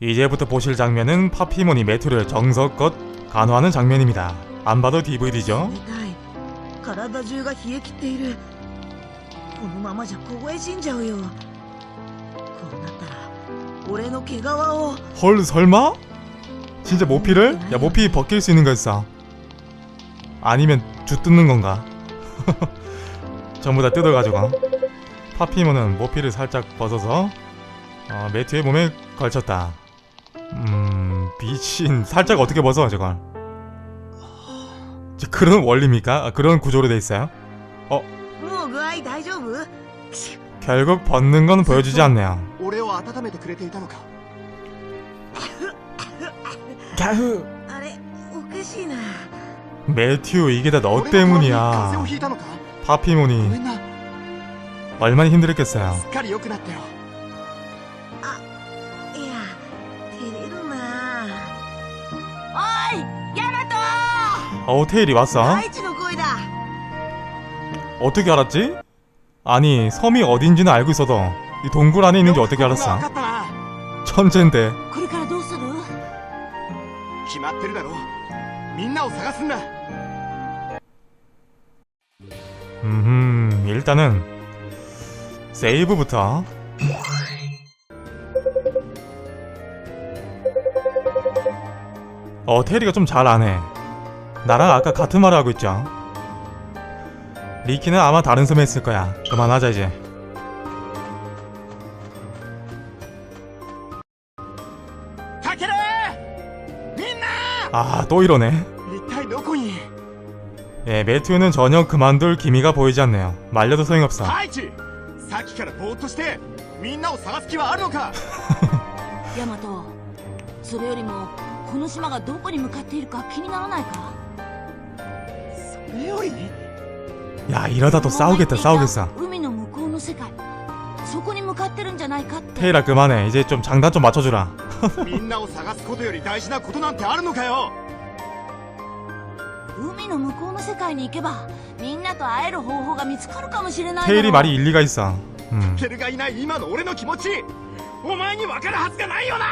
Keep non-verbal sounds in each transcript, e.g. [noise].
이제부터 보실 장면은 파피몬이 매튜를 정석껏 간호하는 장면입니다. 안 봐도 DVD죠? 冷たい体中が冷え切っているこのままじゃ凍え死んじゃうよこうなったら俺の毛皮を 헐 설마? 진짜 모피를? 야 모피 벗길 수 있는 거였어 아니면 주 뜯는 건가? [laughs] 전부 다 뜯어가지고 파피몬은 모피를 살짝 벗어서 어, 매튜의 몸에 걸쳤다 음... 미친... 살짝 어떻게 벗어 저걸 그런 원리입니까? 아, 그런 구조로 돼 있어요? 어? 결국 벗는 건 보여주지 않네요. 갸흐. 매튜 이게 다 너 때문이야. 파피모니. 얼마나 힘들었겠어요. ヤマト 어우 테일이 왔어 大地の声だ 어떻게 알았지? 아니 섬이 어딘지는 알고 있어도 이 동굴 안에 있는지 어떻게 よくここ 알았어? が分かったな 천재인데 これからどうする決まってるだろみんなを探すんだ 음 일단은 세이브부터 어 테리가 좀 잘 아네 나랑 아까 같은 말을 하고 있죠 리키는 아마 다른 섬에 있을 거야 그만하자 이제 タケルみんな 아 또 이러네 一体どこに 예 매튜는 전혀 그만둘 기미가 보이지 않네요 말려도 소용없어 ハイチさっきからぼーっとしてみんなを探す気はあるのかヤマトそれよりも [laughs] この島がどこに向かっているか気にならないかそれより 야 이러다 또 싸우겠다 싸우겠어 海の向こうの世界そこに向かってるんじゃないかって 테이라 그만해 이제 좀 장단 좀 맞춰주라 みんなを探すことより大事なことなんてあるのかよ海の向こうの世界に行けばみんなと会える方法が見つかるかもしれないだろ 테일이 말이 일리가 있어 음. ケルがいない今の俺の気持ちお前に分かるはずがないよな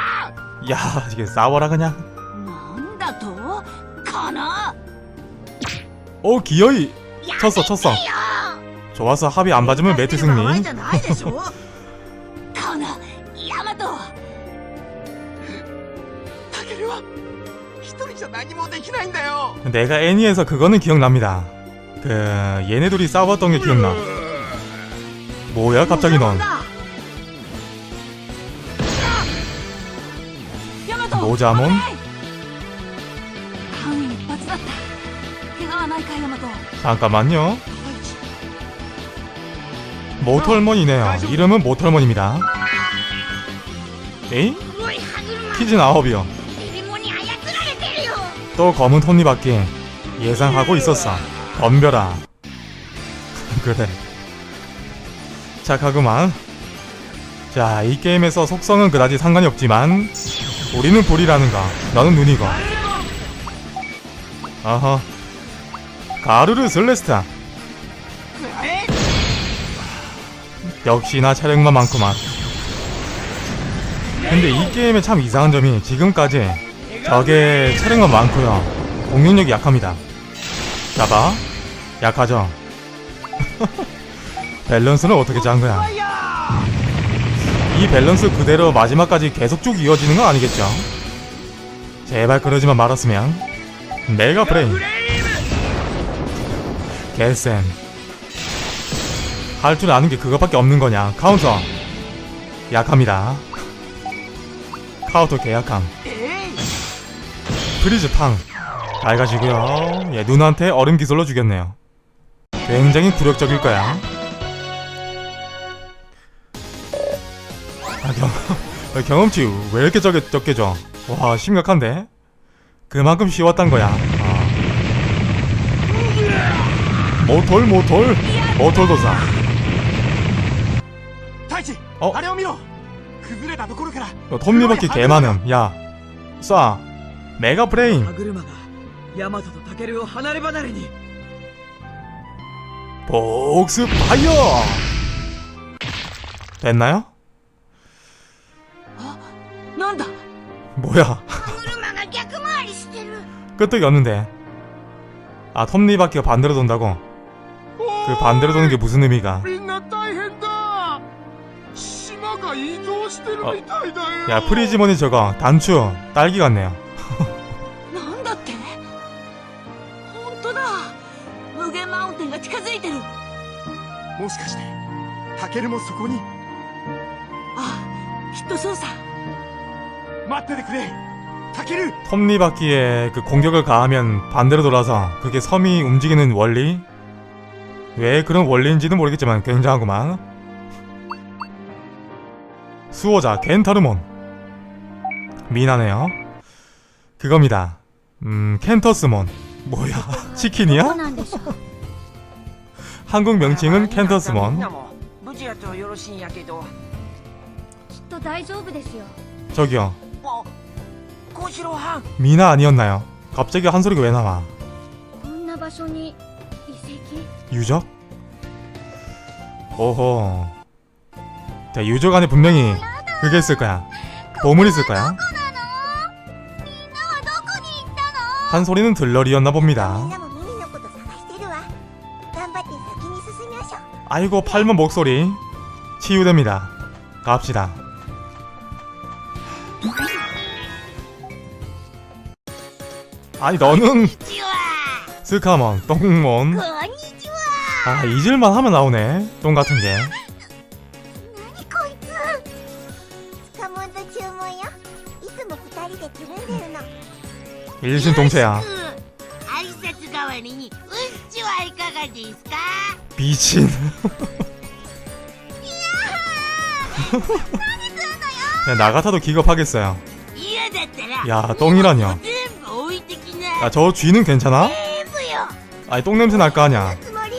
야 이게 싸워라 그냥 なんだと かな 오 기어이 쳤어 쳤어 좋았어 합의 안 맞으면 매트 助ける場合 승리 じゃないでしょかな[laughs] ヤマトタケルは一人じゃ何もできないんだよ 내가 애니에서 그거는 기억납니다 그 얘네 둘이 싸웠던 게 기억나 뭐야 갑자기 넌 ヤマト 노자몬 잠깐만요. 모털먼이네요. 이름은 모털먼입니다. 에이? 네? 키즈 아홉이요. 또 검은 톱니 밖에 예상하고 있었어. 덤벼라. [laughs] 그래. 착하구만. 자, 이 게임에서 속성은 그다지 상관이 없지만 우리는 불이라는 가? 나는 눈이고. 아하. 가르르 슬레스타. 역시나 체력만 많구만. 근데 이 게임에 참 이상한 점이 지금까지 적의 체력만 많고요. 공격력이 약합니다. 잡아 약하죠? [laughs] 밸런스는 어떻게 짠 거야? 이 밸런스 그대로 마지막까지 계속 쭉 이어지는 건 아니겠죠? 제발 그러지만 말았으면. 메가 브레인 개쌤 할 줄 아는 게 그것밖에 없는 거냐? 카운터 약합니다 카운터 개약함. 프리즈 팡. 밝아지고요. 예 누나한테 얼음 기술로 죽였네요. 굉장히 굴욕적일 거야. 아, 경, 아, 경험치 왜 이렇게 적게, 적게 줘? 와 심각한데? 그만큼 쉬웠단 거야 모톨 모톨 모톨 도사. 타이치. 어? 아래 오미로. 그늘에 나도 고르라 어, 톱니바퀴 개 많음. 야, 싸. 메가 브레인. 아그르마가 야마토도 타케르를 하나레바나레니. 복습 파이어. 됐나요? 어? 난다. 뭐야? 끄떡이었는데. 아 톱니바퀴가 반대로 돈다고. 그 반대로 도는 게 무슨 의미가? 어, 야 프리지머니 저거 단추 딸기 같네요. 톱니바퀴에 그 공격을 가하면 반대로 돌아서 그게 섬이 움직이는 원리? 왜 그런 원리인지는 모르겠지만 굉장하구만. 수호자 켄타르몬. 미나네요. 그겁니다. 음 켄터스몬. 뭐야? [laughs] 치킨이야? [laughs] 한국 명칭은 아, 켄터스몬. 뭐, 저기요. 어, 미나 아니었나요? 갑자기 한 소리가 왜 나와? 유적? 오호. 자 유적 안에 분명히 그게 있을 거야. 보물이 있을 거야. 한 소리는 들러리였나 봅니다. 아이고 팔문 목소리. 치유됩니다. 갑시다. 아니 너는 스카먼 똥몬. 아 잊을만 하면 나오네. 똥 같은 게. 일신 동체야. 미친. 그냥 나 같아도 기겁하겠어요. 야 똥이라뇨. 야저 쥐는 괜찮아? 全部よ 아니, 똥 냄새 날 거 아니야. つもり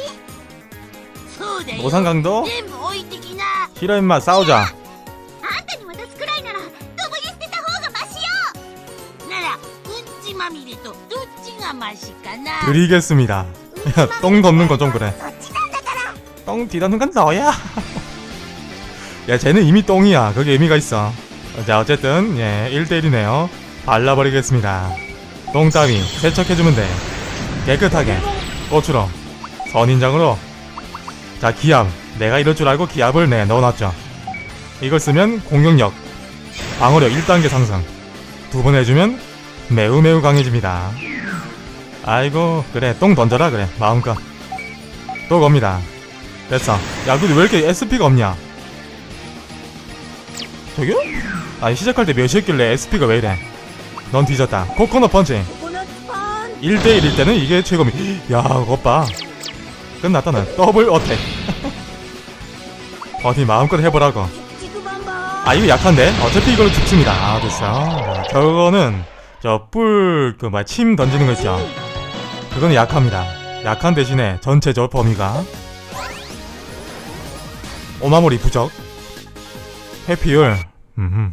そうだよ 노상강도? 全部置いてきな 싫어, 임마, 싸우자. あんたに渡すくらいならドブに捨てた方がマシよならうんちまみれとどっちがマシかな 드리겠습니다. 야, 똥 덮는 건 좀 그래. そっちなんだから 똥 뒤덮는 건 너야. 야, 쟤는 이미 똥이야. 그게 의미가 있어. 자, 어쨌든, 예, 1대1이네요. 발라버리겠습니다. 똥 따위 세척해주면 돼. 깨끗하게. 고추로. 선인장으로. 자, 기압. 내가 이럴 줄 알고 기압을 내 넣어놨죠. 이걸 쓰면 공격력, 방어력 1단계 상승. 두 번 해주면 매우 매우 강해집니다. 아이고, 그래. 똥 던져라, 그래. 마음껏. 또 겁니다. 됐어. 야, 근데 왜 이렇게 SP가 없냐? 저기요? 아니, 시작할 때 몇이었길래 SP가 왜 이래? 넌 뒤졌다. 코코넛 펀치. 1대1일 때는 이게 최고미. 야 오빠. 끝났다 난 더블 어택. [laughs] 어디 마음껏 해보라고. 아 이거 약한데? 어차피 이걸로 죽습니다. 아 됐어. 저거는 저뿔그 뭐야 침 던지는 거 있죠. 그건 약합니다. 약한 대신에 전체적 범위가 오마무리 부적 해피율. 음흠.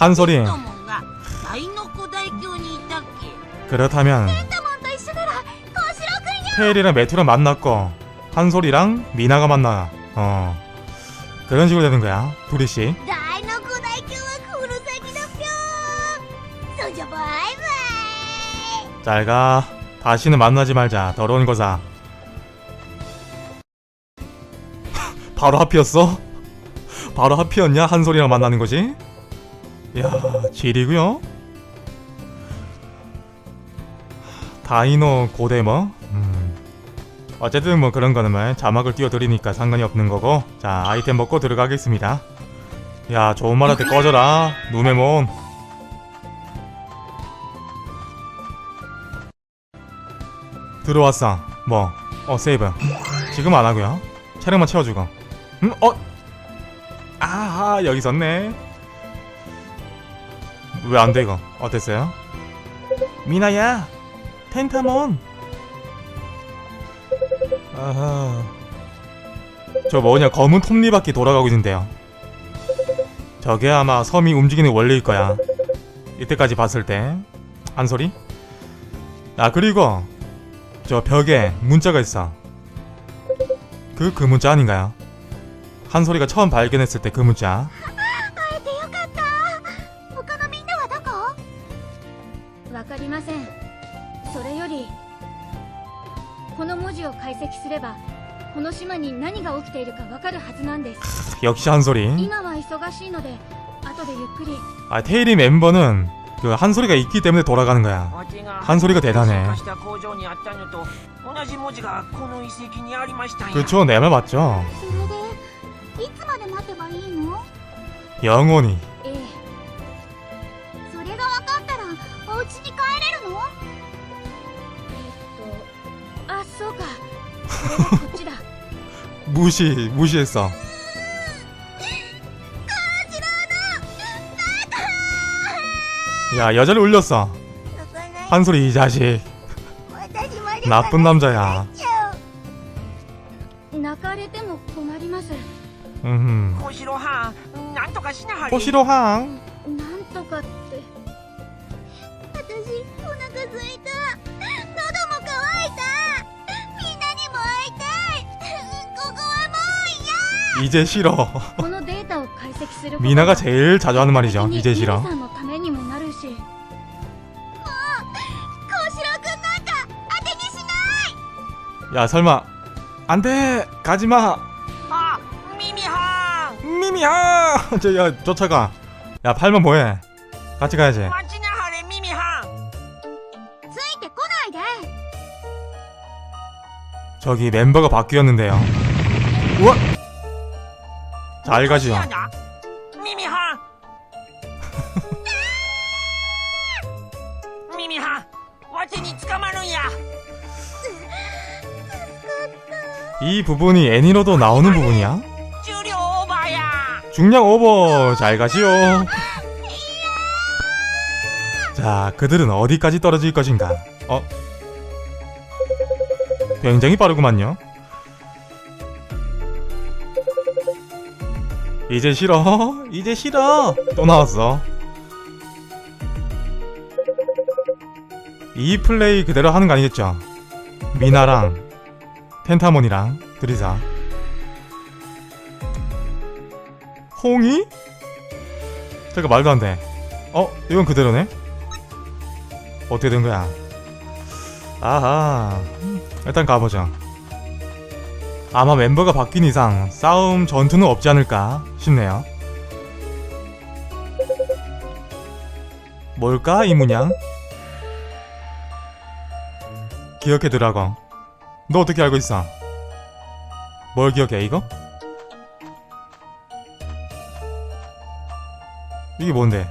한 소리. 그렇다면 테일이랑 메투랑 만났고 한솔이랑 미나가 만나. 어 그런 식으로 되는 거야. 둘이씨. 나이노코 잘가. 다시는 만나지 말자. 더러운 거사. [laughs] 바로 하피였어? 바로 하피였냐 한솔이랑 만나는 거지? 야, 질이구요. 다이노 고데머. 음. 어쨌든 뭐 그런 거는 뭐 자막을 띄워드리니까 상관이 없는 거고. 자, 아이템 먹고 들어가겠습니다. 야, 좋은 말한테 꺼져라. 누메몬. 들어왔어. 뭐? 어, 세이브. 지금 안 하고요. 차량만 채워주고. 음, 어? 아하, 여기 있었네. 왜 안 돼, 이거? 어땠어요? 미나야, 텐타몬. 아하. 저 뭐냐, 검은 톱니바퀴 돌아가고 있는데요. 저게 아마 섬이 움직이는 원리일 거야. 이때까지 봤을 때. 한 소리? 아, 그리고 저 벽에 문자가 있어. 그그 문자 아닌가요? 한 소리가 처음 발견했을 때 그 문자. すればこの島に何が起きているかわかるはずなんです 역시 한 소리. 今は忙しいので後でゆっくり 아 테일이 멤버는 그 한 소리가 있기 때문에 돌아가는 거야. わてが 한 소리가 대단해. 参加した工場にあったのと同じ文字がこの遺跡にありましたんや 그쵸 내 말 맞죠? それでいつまで待てばいいの 영원히. [laughs] 무시 무시했어. 야 여자를 올렸어. 한소리 이 자식. 나쁜 남자야. 음 호시로항 호시로항. 이제 싫어. [laughs] 미나가 제일 자주 하는 말이죠. 이제 싫어. 야 설마. 안돼. 가지마. 아 미미하 미미하 [laughs] 저야 쫓아가. 야 팔면 뭐해? 같이 가야지. 마지나하래 미미하 저기 멤버가 바뀌었는데요. 우와! 자, 알가시오. 아, 미미하. [laughs] 미미하, 와테니 츠카마루야. 이 부분이 애니로도 나오는 부분이야? 줄여 오바야. 중량 오버. 잘 가시오. 자, 그들은 어디까지 떨어질 것인가? 어? 굉장히 빠르구만요. 이제 싫어 [laughs] 이제 싫어 또 나왔어 이 플레이 그대로 하는 거 아니겠죠 미나랑 펜타몬이랑 둘이서 홍이? 잠깐 말도 안 돼. 어? 이건 그대로네? 어떻게 된 거야? 아하. 일단 가보죠. 아마 멤버가 바뀐 이상 싸움 전투는 없지 않을까 싶네요. 뭘까 이 문양? 기억해두라고. 너 어떻게 알고 있어? 뭘 기억해 이거? 이게 뭔데?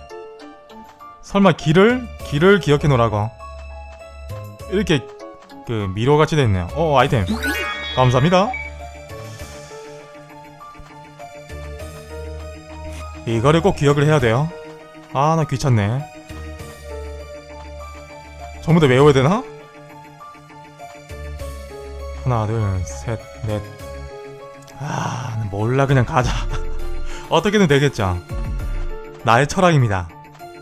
설마 길을 길을 기억해 놓으라고? 이렇게 그 미로 같이 돼 있네요. 어 아이템 감사합니다. 이거를 꼭 기억을 해야 돼요. 아 나 귀찮네. 전부 다 외워야 되나? 하나 둘 셋 넷 아 몰라 그냥 가자. [laughs] 어떻게든 되겠죠. 나의 철학입니다.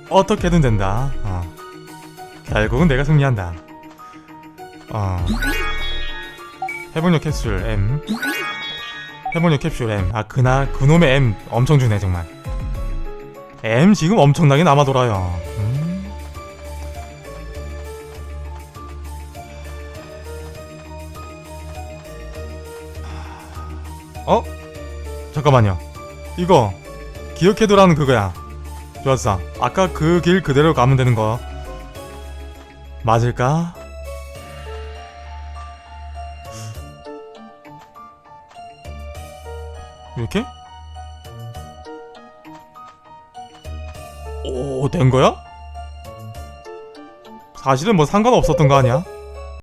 어떻게든 된다. 어. 결국은 내가 승리한다. 어. 해본력 캡슐 M. 해본력 캡슐 M. 아 그날 그놈의 M 엄청 주네 정말. M 지금 엄청나게 남아 돌아요. 음. 어? 잠깐만요. 이거 기억해두라는 그거야. 좋았어. 아까 그 길 그대로 가면 되는 거. 맞을까? 된 거야? 사실은 뭐 상관없었던 거 아니야?